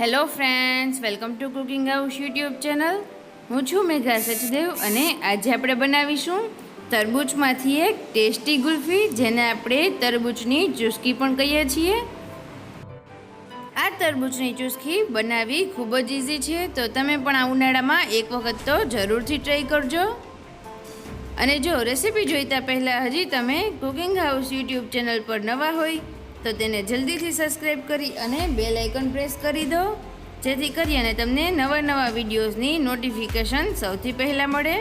Hello friends, welcome to cooking house YouTube channel. હું છું મેઘા સચદેવ અને આજે આપણે બનાવીશું તરબૂચમાંથી એક ટેસ્ટી ગુલ્ફી, જેને આપણે તરબૂચની ચુસ્કી પણ કહીએ છીએ. આ તરબૂચની ચુસ્કી બનાવવી ખૂબ જ ઇઝી છે, તો તમે પણ આ ઉનાળામાં એક વખત તો જરૂરથી ટ્રાય કરજો. અને જો રેસીપી જોઈતા પહેલાં હજી તમે કુકિંગ હાઉસ યુટ્યુબ ચેનલ પર નવા હોય તો તેને જલ્દીથી સબસ્ક્રાઈબ કરી અને બેલ આઇકન પ્રેસ કરી દો. જેથી કરી અને તમને નવા નવા વિડીયોઝની નોટિફિકેશન સૌથી પહેલાં મળે.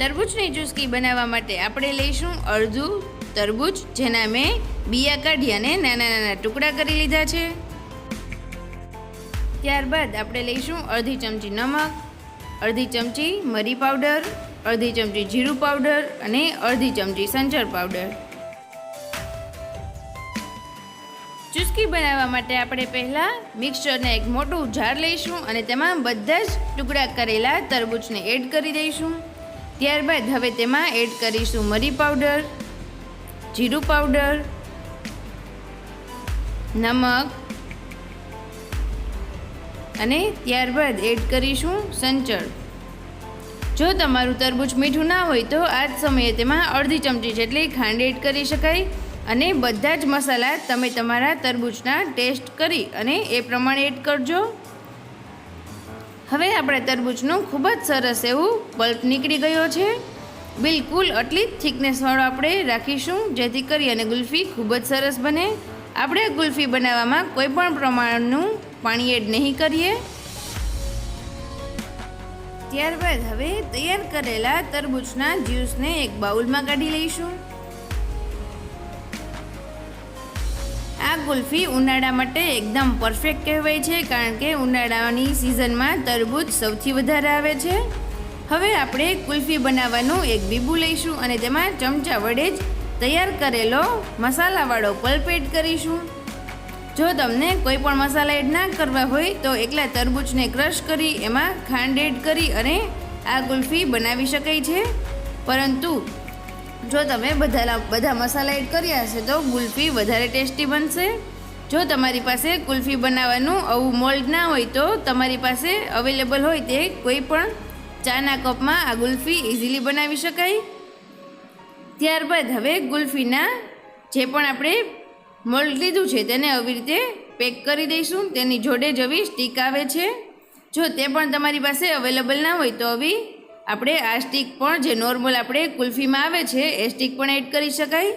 તરબૂચની ચુસ્કી બનાવવા માટે આપણે લઈશું અડધું તરબૂચ, જેના મેં બિયા કાઢી અને નાના નાના ટુકડા કરી લીધા છે. ત્યારબાદ આપણે લઈશું અડધી ચમચી નમક, અડધી ચમચી મરી પાવડર, અડધી ચમચી જીરું પાવડર અને અડધી ચમચી સંચર પાવડર. ચુસ્કી બનાવવા માટે આપણે પહેલાં મિક્સરને એક મોટું જાર લઈશું અને તેમાં બધા જ ટુકડા કરેલા તરબૂચને એડ કરી દઈશું. ત્યારબાદ હવે તેમાં એડ કરીશું મરી પાવડર, જીરું પાવડર, નમક અને ત્યારબાદ એડ કરીશું સંચળ. જો તમારું તરબૂચ મીઠું ના હોય તો આ જ સમયે તેમાં અડધી ચમચી જેટલી ખાંડ એડ કરી શકાય. અને બધા જ મસાલા તમે તમારા તરબૂચના ટેસ્ટ કરી અને એ પ્રમાણે એડ કરજો. હવે આપણે તરબૂચનું ખૂબ જ સરસ એવું પલ્પ નીકળી ગયો છે. બિલકુલ આટલી જ થિકનેસવાળો આપણે રાખીશું, જેથી કરી અને ગુલ્ફી ખૂબ જ સરસ બને. આપણે ગુલ્ફી બનાવવામાં કોઈ પણ પ્રમાણનું પાણી એડ નહીં કરીએ. ત્યારબાદ હવે તૈયાર કરેલા તરબૂચના જ્યુસને એક બાઉલમાં કાઢી લઈશું. આ કુલ્ફી ઉનાળા માટે એકદમ પરફેક્ટ કહેવાય છે, કારણ કે ઉનાળાની સિઝનમાં તરબૂચ સૌથી વધારે આવે છે. હવે આપણે કુલ્ફી બનાવવાનું એક બીબું લઈશું અને તેમાં ચમચા વડે જ તૈયાર કરેલો મસાલાવાળો પલ્પ એડ કરીશું. જો તમને કોઈ પણ મસાલા એડ ના કરવા હોય તો એકલા તરબૂચને ક્રશ કરી એમાં ખાંડ એડ કરી અને આ કુલ્ફી બનાવી શકાય છે. પરંતુ જો તમે બધા બધા મસાલા એડ કર્યા હશે તો ગુલ્ફી વધારે ટેસ્ટી બનશે. જો તમારી પાસે કુલ્ફી બનાવવાનું આવું મોલ્ડ ના હોય તો તમારી પાસે અવેલેબલ હોય તે કોઈ પણ ચાના કપમાં આ ગુલ્ફી ઇઝીલી બનાવી શકાય. ત્યારબાદ હવે ગુલ્ફીના જે પણ આપણે મોલ્ડ લીધું છે તેને આવી રીતે પેક કરી દઈશું. તેની જોડે જ આવી સ્ટીક આવે છે. જો તે પણ તમારી પાસે અવેલેબલ ના હોય તો આવી આપણે આ સ્ટીક પણ જે નોર્મલ આપણે કુલ્ફીમાં આવે છે, એ સ્ટીક પણ એડ કરી શકાય.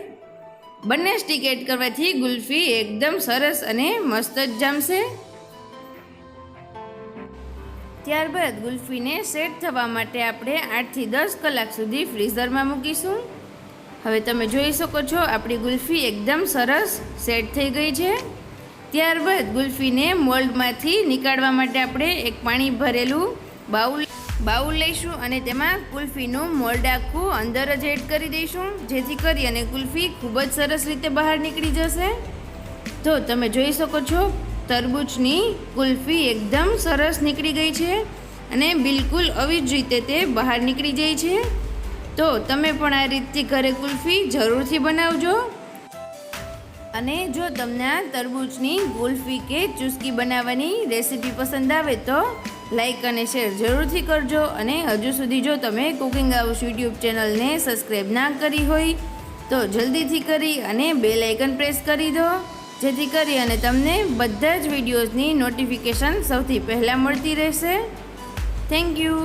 બંને સ્ટીક એડ કરવાથી ગુલ્ફી એકદમ સરસ અને મસ્ત જ જામશે. ત્યારબાદ ગુલ્ફીને સેટ થવા માટે આપણે આઠથી દસ કલાક સુધી ફ્રીઝરમાં મૂકીશું. હવે તમે જોઈ શકો છો, આપણી ગુલ્ફી એકદમ સરસ સેટ થઈ ગઈ છે. ત્યારબાદ ગુલ્ફીને મોલ્ડમાંથી નીકાળવા માટે આપણે એક પાણી ભરેલું બાઉલ બાઉલ લઈશું અને તેમાં કુલ્ફીનું મોલ્ડ આખું અંદર જ એડ કરી દઈશું. જેથી કરી અને કુલ્ફી ખૂબ જ સરસ રીતે બહાર નીકળી જશે. તો તમે જોઈ શકો છો, તરબૂચની કુલ્ફી એકદમ સરસ નીકળી ગઈ છે અને બિલકુલ આવી જ રીતે તે બહાર નીકળી જાય છે. તો તમે પણ આ રીતથી ઘરે કુલ્ફી જરૂરથી બનાવજો. અને જો તમને આ તરબૂચની કુલ્ફી કે ચુસ્કી બનાવવાની રેસીપી પસંદ આવે તો લાઈક અને શેર જરૂરથી કરજો અને હજુ સુધી જો તમે કુકિંગ હાઉસ યુટ્યુબ ચેનલને સબસ્ક્રાઈબ ના કરી હોય તો જલ્દીથી કરી અને બે લાઇકન પ્રેસ કરી દો. જેથી કરી અને તમને બધા જ વિડીયોઝની નોટિફિકેશન સૌથી પહેલાં મળતી રહેશે. Thank you.